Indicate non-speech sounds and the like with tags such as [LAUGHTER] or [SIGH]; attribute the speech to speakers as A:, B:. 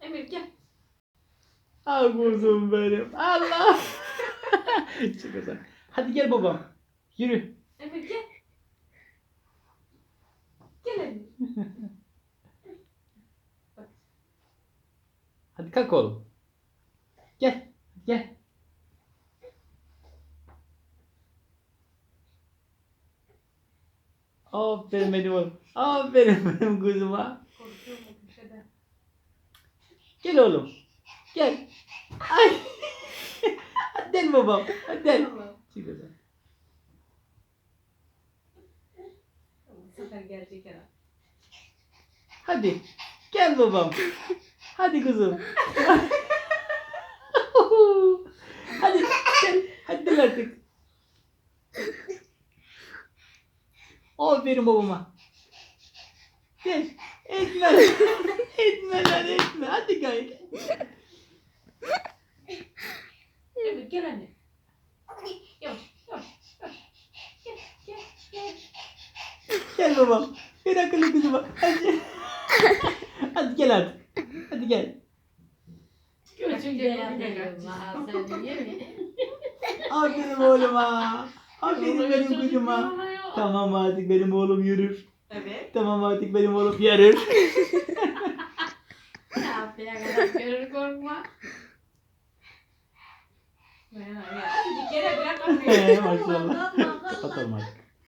A: Emir gel.
B: Ah kuzum benim. Allah. [LAUGHS] Çık oradan. Hadi gel babam. Yürü.
A: Emir gel. Gel Emir. [LAUGHS]
B: Hadi kalk oğlum. Gel. Gel. Aferin benim oğlum. Aferin benim kuzuma.
A: Korkuyorum bu köşede.
B: Gel oğlum. Gel. Ay. Hadi gel babam. Hadi.
A: Tamam.
B: Çık oradan.
A: Bu sefer gelecek herhalde.
B: Hadi. Gel babam. Hadi kızım. Hadi gel. Hadi gel artık. Aferin babama. Gel. Etme. [LAUGHS] etme lan etme. Hadi gel.
A: Emir gel anne. Yavaş yavaş yavaş. Gel gel gel.
B: Gel babam. Bir akıllı kızıma. Hadi. Hadi gel artık. Hadi gel.
A: Göçün beğenmiyorum ha seni yemin.
B: Aferin oğluma. Aferin benim kızıma. Tamam artık benim oğlum yürür.
A: Evet.
B: Tamam artık benim oğlum yürür. [LAUGHS]
A: Ne yapıyor kadar görür korkma. Ya. Bir kere bırak
B: Ee, maşallah.
A: Allah Allah.
B: Kapatalım artık.